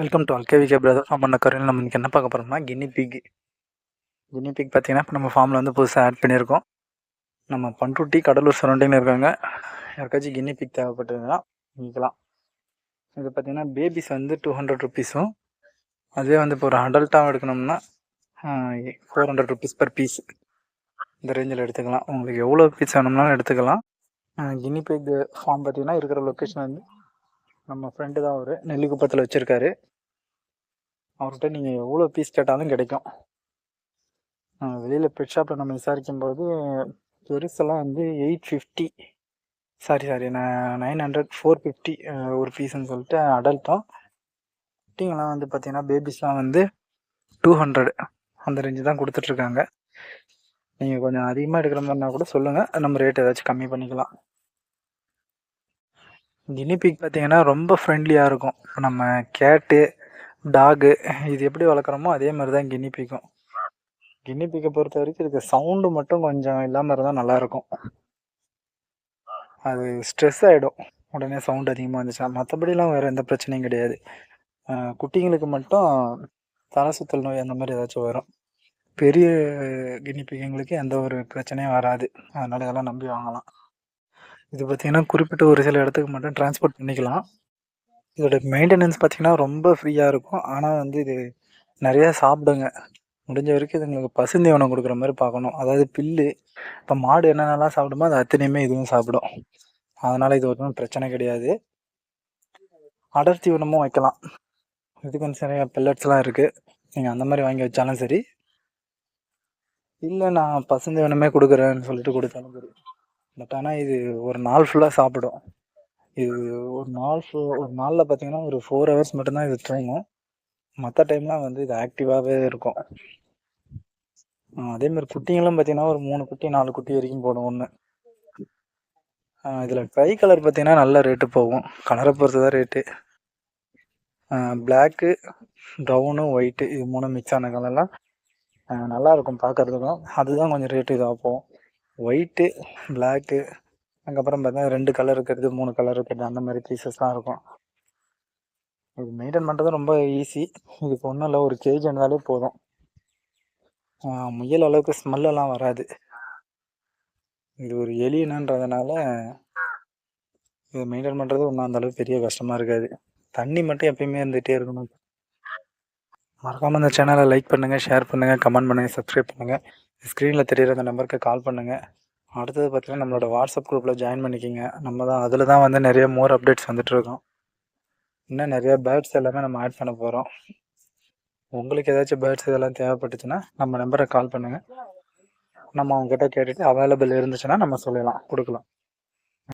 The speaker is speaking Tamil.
வெல்கம் டு அல்கேவிகே பிரதர் ஃபார்ம் பண்ண கரையில் நம்ம இன்றைக்கி என்ன பார்க்க போகிறோம்னா கின்னி பிக் கின்னி பிக் பார்த்தீங்கன்னா இப்போ நம்ம ஃபார்மில் வந்து புதுசாக ஆட் பண்ணியிருக்கோம். நம்ம பண்ருட்டி கடலூர் சரௌண்டிங்கில் இருக்காங்க. யாருக்காச்சும் கின்னி பிக் தேவைப்பட்டதுன்னா வாங்கிக்கலாம் இது பார்த்தீங்கன்னா பேபிஸ் வந்து டூ ஹண்ட்ரட் ருபீஸும் அதே வந்து இப்போ ஒரு அடல்ட்டாக எடுக்கணும்னா four hundred rupees per piece இந்த ரேஞ்சில் எடுத்துக்கலாம். உங்களுக்கு எவ்வளோ பீஸ் வேணும்னாலும் எடுத்துக்கலாம். கின்னி பிக் ஃபார்ம் பார்த்தீங்கன்னா இருக்கிற லொக்கேஷன் வந்து நம்ம ஃப்ரெண்டு தான் அவர். நெல்லிக்குப்பத்தில் வச்சுருக்காரு. அவர்கிட்ட நீங்கள் எவ்வளோ பீஸ் கேட்டாலும் கிடைக்கும். வெளியில் பெட் ஷாப்பில் நம்ம விசாரிக்கும்போது பெருசெல்லாம் வந்து எயிட் ஃபிஃப்டி சாரி சாரி நான் நைன் ஹண்ட்ரட் ஃபோர் ஃபிஃப்டி ஒரு பீஸ்ன்னு சொல்லிட்டு அடல்ட்டும் குட்டிங்கெல்லாம் வந்து பார்த்தீங்கன்னா பேபிஸ்லாம் வந்து டூ ஹண்ட்ரட் அந்த ரேஞ்சு தான் கொடுத்துட்ருக்காங்க நீங்கள் கொஞ்சம் அதிகமாக எடுக்கிற மாதிரினா கூட சொல்லுங்கள் நம்ம ரேட் ஏதாச்சும் கம்மி பண்ணிக்கலாம். கினிபிக் பார்த்தீங்கன்னா ரொம்ப ஃப்ரெண்ட்லியாக இருக்கும். இப்போ நம்ம கேட்டு டாகு இது எப்படி வளர்க்குறோமோ அதே மாதிரி தான் கினிபிக்கும் கினிபிக்கை பொறுத்த வரைக்கும் இதுக்கு சவுண்டு மட்டும் கொஞ்சம் இல்லாமல் இருந்தால் நல்லாயிருக்கும் அது ஸ்ட்ரெஸ் ஆகிடும் உடனே சவுண்ட் அதிகமாக இருந்துச்சா மற்றபடிலாம் வேறு எந்த பிரச்சனையும் கிடையாது. குட்டிங்களுக்கு மட்டும் தலை சுத்தல் நோய் அந்த மாதிரி ஏதாச்சும் வரும். பெரிய கினிப்பிகைங்களுக்கு எந்த ஒரு பிரச்சனையும் வராது. அதனால் இதெல்லாம் நம்பி வாங்கலாம். இது பார்த்திங்கன்னா குறிப்பிட்ட ஒரு சில இடத்துக்கு மட்டும் டிரான்ஸ்போர்ட் பண்ணிக்கலாம். இதோட மெயின்டெனன்ஸ் பார்த்திங்கன்னா ரொம்ப ஃப்ரீயாக இருக்கும். ஆனால் வந்து இது நிறையா சாப்பிடுங்க. முடிஞ்ச வரைக்கும் இதுங்களுக்கு பசுந்தீவனம் கொடுக்குற மாதிரி பார்க்கணும். அதாவது பில்லு இப்போ மாடு என்னென்னலாம் சாப்பிடுமோ அது அத்தனையுமே இதுவும் சாப்பிடும். அதனால் இது ஒன்றும் பிரச்சனை கிடையாது. அடர் தீவனமும் வைக்கலாம். இதுக்கு நிறைய பில்லட்ஸ்லாம் இருக்குது நீங்கள் அந்த மாதிரி வாங்கி வச்சாலும் சரி. இல்லை நான் பசுந்தீவனமே கொடுக்குறேன்னு சொல்லிட்டு கொடுத்தாலும் சரி. பட் ஆனால் இது ஒரு நாள் ஃபுல்லாக சாப்பிடும். இது ஒரு நாள் ஃபுல் ஒரு நாளில் பார்த்தீங்கன்னா ஒரு ஃபோர் ஹவர்ஸ் மட்டும்தான் இது தூங்கும். மற்ற டைம்லாம் வந்து இது ஆக்டிவாகவே இருக்கும். அதேமாதிரி குட்டிங்களும் பார்த்தீங்கன்னா ஒரு மூணு குட்டி நாலு குட்டி வரைக்கும் போடும் ஒன்று இதில் ட்ரை கலர் பார்த்தீங்கன்னா நல்ல ரேட்டு போகும். கலரை பொறுத்து தான் ரேட்டு பிளாக்கு ப்ரௌனு ஒயிட்டு இது மூணு மிக்ஸ் ஆன கலர்லாம் நல்லாயிருக்கும் பார்க்குறதுக்கும் அதுதான் கொஞ்சம் ரேட்டு இதாக போகும். ஒயிட்டு பிளாக்கு அதுக்கப்புறம் பார்த்தா ரெண்டு கலர் இருக்கிறது மூணு கலர் இருக்கிறது அந்த மாதிரி பீசஸ்லாம் இருக்கும். இது மெயின்டைன் பண்ணுறது ரொம்ப ஈஸி இதுக்கு ஒன்றும் இல்லை ஒரு கேஜ் இருந்தாலே போதும். முயல் அளவுக்கு ஸ்மெல்லெல்லாம் வராது. இது ஒரு எலியனன்றதுனால இது மெயின்டைன் பண்ணுறது ஒன்றும் அந்தளவுக்கு பெரிய கஷ்டமாக இருக்காது. தண்ணி மட்டும் எப்பயுமே இருந்துகிட்டே இருக்கணும். மறக்காமல் இந்த சேனலை லைக் பண்ணுங்கள் ஷேர் பண்ணுங்கள் கமெண்ட் பண்ணுங்கள் சப்ஸ்கிரைப் பண்ணுங்கள் ஸ்க்ரீனில் தெரிகிற அந்த நம்பருக்கு கால் பண்ணுங்கள் அடுத்தது பார்த்தீங்கன்னா நம்மளோட வாட்ஸ்அப் குரூப்பில் ஜாயின் பண்ணிக்கிங்க. நம்ம தான் அதில் தான் வந்து நிறைய மோர் அப்டேட்ஸ் வந்துட்டுருக்கோம் இன்னும் நிறைய பேர்ட்ஸ் எல்லாமே நம்ம ஆட் பண்ண போகிறோம் உங்களுக்கு ஏதாச்சும் பேர்ட்ஸ் இதெல்லாம் தேவைப்பட்டுச்சுன்னா நம்ம நம்பரை கால் பண்ணுங்கள் நம்ம அவங்ககிட்ட கேட்டுட்டு அவைலபிள் இருந்துச்சுன்னா நம்ம சொல்லலாம் கொடுக்கலாம்.